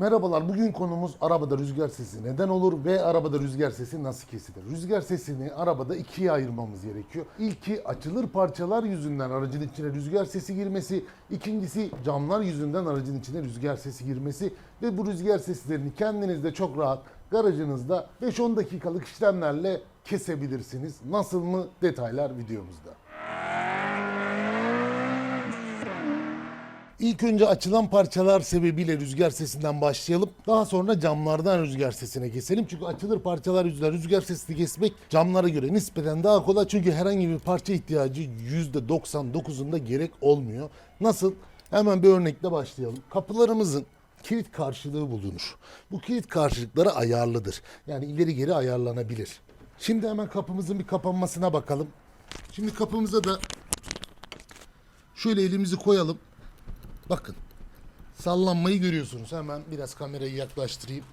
Merhabalar, bugün konumuz arabada rüzgar sesi neden olur ve arabada rüzgar sesi nasıl kesilir? Rüzgar sesini arabada ikiye ayırmamız gerekiyor. İlki açılır parçalar yüzünden aracın içine rüzgar sesi girmesi, ikincisi camlar yüzünden aracın içine rüzgar sesi girmesi ve bu rüzgar seslerini kendiniz de çok rahat garajınızda 5-10 dakikalık işlemlerle kesebilirsiniz. Nasıl mı? Detaylar videomuzda. İlk önce açılan parçalar sebebiyle rüzgar sesinden başlayalım. Daha sonra camlardan rüzgar sesine keselim. Çünkü açılır parçalar yüzünden rüzgar sesini kesmek camlara göre nispeten daha kolay. Çünkü herhangi bir parça ihtiyacı %99'unda gerek olmuyor. Nasıl? Hemen bir örnekle başlayalım. Kapılarımızın kilit karşılığı bulunur. Bu kilit karşılıkları ayarlıdır. Yani ileri geri ayarlanabilir. Şimdi hemen kapımızın bir kapanmasına bakalım. Şimdi kapımıza da şöyle elimizi koyalım. Bakın. Sallanmayı görüyorsunuz. Hemen biraz kamerayı yaklaştırayım.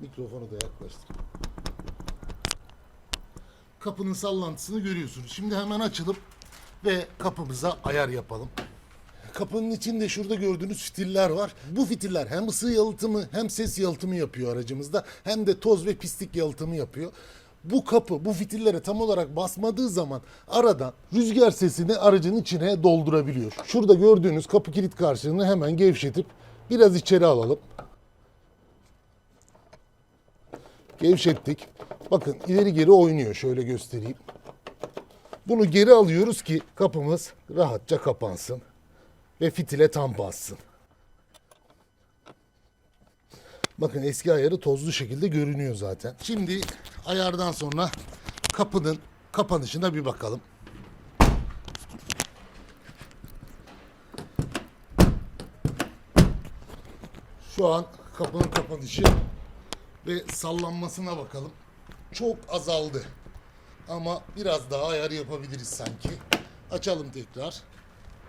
Mikrofonu da yaklaştırayım. Kapının sallantısını görüyorsunuz. Şimdi hemen açılıp ve kapımıza ayar yapalım. Kapının içinde şurada gördüğünüz fitiller var. Bu fitiller hem ısı yalıtımı hem ses yalıtımı yapıyor aracımızda. Hem de toz ve pislik yalıtımı yapıyor. Bu kapı bu fitillere tam olarak basmadığı zaman aradan rüzgar sesini aracın içine doldurabiliyor. Şurada gördüğünüz kapı kilit karşılığını hemen gevşetip biraz içeri alalım. Gevşettik. Bakın ileri geri oynuyor. Şöyle göstereyim. Bunu geri alıyoruz ki kapımız rahatça kapansın ve fitile tam bassın. Bakın eski ayarı tozlu şekilde görünüyor zaten. Şimdi ayardan sonra kapının kapanışına bir bakalım. Şu an kapının kapanışı ve sallanmasına bakalım. Çok azaldı. Ama biraz daha ayar yapabiliriz sanki. Açalım tekrar.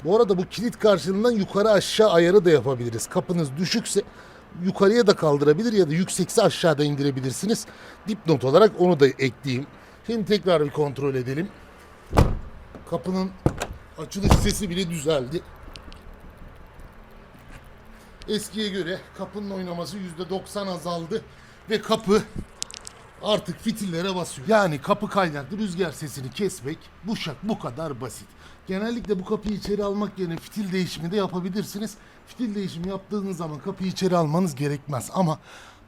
Bu arada bu kilit karşılığından yukarı aşağı ayarı da yapabiliriz. Kapınız düşükse yukarıya da kaldırabilir ya da yüksekse aşağıda indirebilirsiniz. Dipnot olarak onu da ekleyeyim. Şimdi tekrar bir kontrol edelim. Kapının açılış sesi bile düzeldi. Eskiye göre kapının oynaması %90 azaldı ve kapı artık fitillere basıyor. Yani kapı kaynaklı rüzgar sesini kesmek bu şak bu kadar basit. Genellikle bu kapıyı içeri almak yerine fitil değişimi de yapabilirsiniz. Fitil değişimi yaptığınız zaman kapıyı içeri almanız gerekmez ama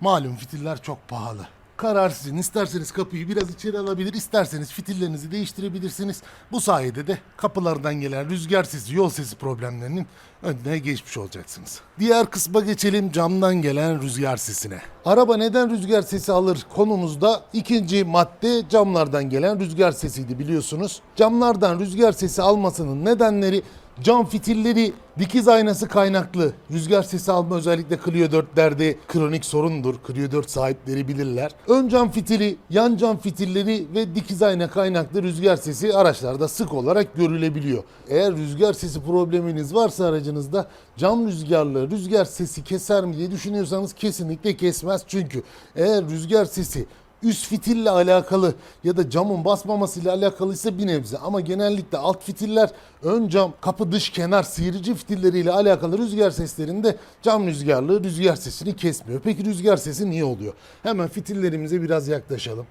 malum fitiller çok pahalı. Karar sizin. İsterseniz kapıyı biraz içeri alabilir, isterseniz fitillerinizi değiştirebilirsiniz. Bu sayede de kapılardan gelen rüzgar sesi, yol sesi problemlerinin önüne geçmiş olacaksınız. Diğer kısma geçelim camdan gelen rüzgar sesine. Araba neden rüzgar sesi alır konumuzda ikinci madde camlardan gelen rüzgar sesiydi biliyorsunuz. Camlardan rüzgar sesi almasının nedenleri Cam fitilleri dikiz aynası kaynaklı. Rüzgar sesi alma özellikle Clio 4'lerde kronik sorundur. Clio 4 sahipleri bilirler. Ön cam fitili, yan cam fitilleri ve dikiz ayna kaynaklı rüzgar sesi araçlarda sık olarak görülebiliyor. Eğer rüzgar sesi probleminiz varsa aracınızda cam rüzgarlı rüzgar sesi keser mi diye düşünüyorsanız kesinlikle kesmez. Çünkü eğer rüzgar sesi üst fitille alakalı ya da camın basmamasıyla alakalıysa bir nebze ama genellikle alt fitiller ön cam, kapı dış kenar sıyırıcı fitilleriyle alakalı rüzgar seslerinde cam rüzgarlı rüzgar sesini kesmiyor. Peki rüzgar sesi niye oluyor? Hemen fitillerimize biraz yaklaşalım.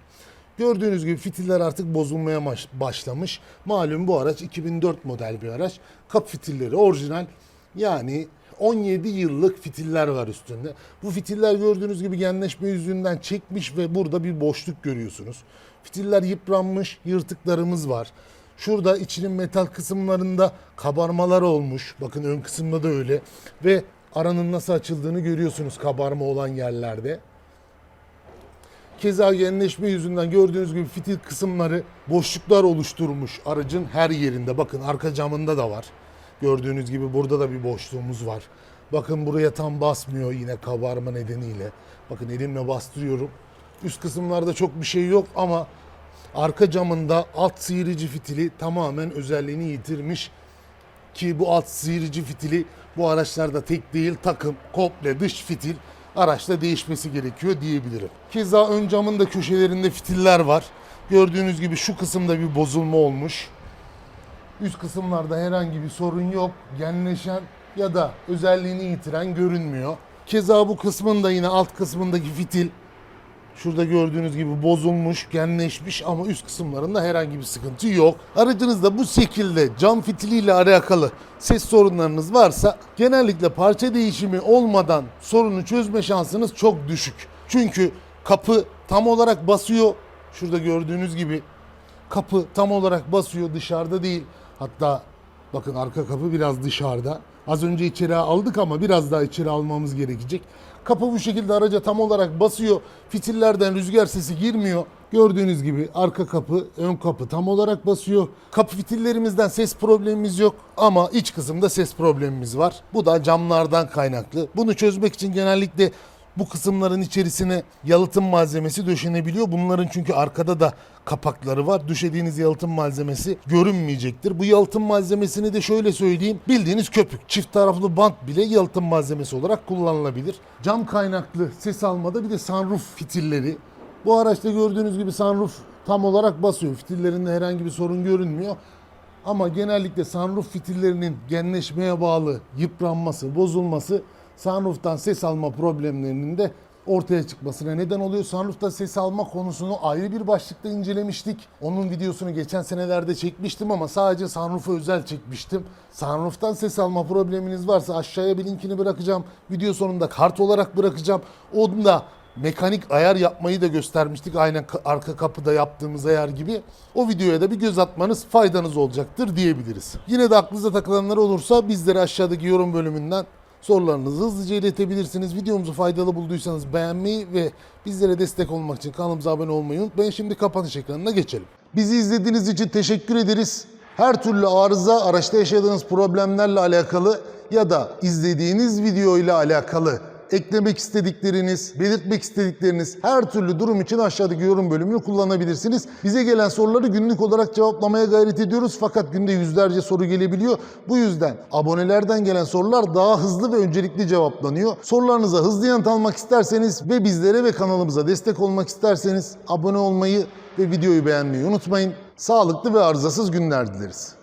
Gördüğünüz gibi fitiller artık bozulmaya baş- başlamış. Malum bu araç 2004 model bir araç. Kapı fitilleri orijinal. Yani 17 yıllık fitiller var üstünde. Bu fitiller gördüğünüz gibi genleşme yüzünden çekmiş ve burada bir boşluk görüyorsunuz. Fitiller yıpranmış, yırtıklarımız var. Şurada içinin metal kısımlarında kabarmalar olmuş. Bakın ön kısımda da öyle. Ve aranın nasıl açıldığını görüyorsunuz kabarma olan yerlerde. Keza genleşme yüzünden gördüğünüz gibi fitil kısımları boşluklar oluşturmuş aracın her yerinde. Bakın arka camında da var. Gördüğünüz gibi burada da bir boşluğumuz var. Bakın buraya tam basmıyor yine kabarma nedeniyle. Bakın elimle bastırıyorum. Üst kısımlarda çok bir şey yok ama arka camında alt sıyırıcı fitili tamamen özelliğini yitirmiş. Ki bu alt sıyırıcı fitili bu araçlarda tek değil takım komple dış fitil araçta değişmesi gerekiyor diyebilirim. Keza ön camın da köşelerinde fitiller var. Gördüğünüz gibi şu kısımda bir bozulma olmuş. Üst kısımlarda herhangi bir sorun yok. Genleşen ya da özelliğini yitiren görünmüyor. Keza bu kısmında yine alt kısmındaki fitil Şurada gördüğünüz gibi bozulmuş, genleşmiş ama üst kısımlarında herhangi bir sıkıntı yok. Aracınızda bu şekilde cam fitiliyle alakalı ses sorunlarınız varsa genellikle parça değişimi olmadan sorunu çözme şansınız çok düşük. Çünkü kapı tam olarak basıyor. Şurada gördüğünüz gibi kapı tam olarak basıyor dışarıda değil. Hatta bakın arka kapı biraz dışarıda. Az önce içeri aldık ama biraz daha içeri almamız gerekecek. Kapı bu şekilde araca tam olarak basıyor. Fitillerden rüzgar sesi girmiyor. Gördüğünüz gibi arka kapı, ön kapı tam olarak basıyor. Kapı fitillerimizden ses problemimiz yok ama iç kısımda ses problemimiz var. Bu da camlardan kaynaklı. Bunu çözmek için genellikle bu kısımların içerisine yalıtım malzemesi döşenebiliyor. Bunların çünkü arkada da kapakları var. Döşediğiniz yalıtım malzemesi görünmeyecektir. Bu yalıtım malzemesini de şöyle söyleyeyim. Bildiğiniz köpük. Çift taraflı bant bile yalıtım malzemesi olarak kullanılabilir. Cam kaynaklı ses almada bir de sunroof fitilleri. Bu araçta gördüğünüz gibi sunroof tam olarak basıyor. Fitillerinde herhangi bir sorun görünmüyor. Ama genellikle sunroof fitillerinin genleşmeye bağlı yıpranması, bozulması sunroof'tan ses alma problemlerinin de ortaya çıkmasına neden oluyor. Sunroof'tan ses alma konusunu ayrı bir başlıkta incelemiştik. Onun videosunu geçen senelerde çekmiştim ama sadece sunroof'a özel çekmiştim. Sunroof'tan ses alma probleminiz varsa aşağıya bir linkini bırakacağım. Video sonunda kart olarak bırakacağım. Onda mekanik ayar yapmayı da göstermiştik. Aynen ka- arka kapıda yaptığımız ayar gibi. O videoya da bir göz atmanız faydanız olacaktır diyebiliriz. Yine de aklınıza takılanlar olursa bizlere aşağıdaki yorum bölümünden sorularınızı hızlıca iletebilirsiniz. Videomuzu faydalı bulduysanız beğenmeyi ve bizlere destek olmak için kanalımıza abone olmayı unutmayın. Şimdi kapanış ekranına geçelim. Bizi izlediğiniz için teşekkür ederiz. Her türlü arıza, araçta yaşadığınız problemlerle alakalı ya da izlediğiniz video ile alakalı eklemek istedikleriniz, belirtmek istedikleriniz her türlü durum için aşağıdaki yorum bölümünü kullanabilirsiniz. Bize gelen soruları günlük olarak cevaplamaya gayret ediyoruz fakat günde yüzlerce soru gelebiliyor. Bu yüzden abonelerden gelen sorular daha hızlı ve öncelikli cevaplanıyor. Sorularınıza hızlı yanıt almak isterseniz ve bizlere ve kanalımıza destek olmak isterseniz abone olmayı ve videoyu beğenmeyi unutmayın. Sağlıklı ve arızasız günler dileriz.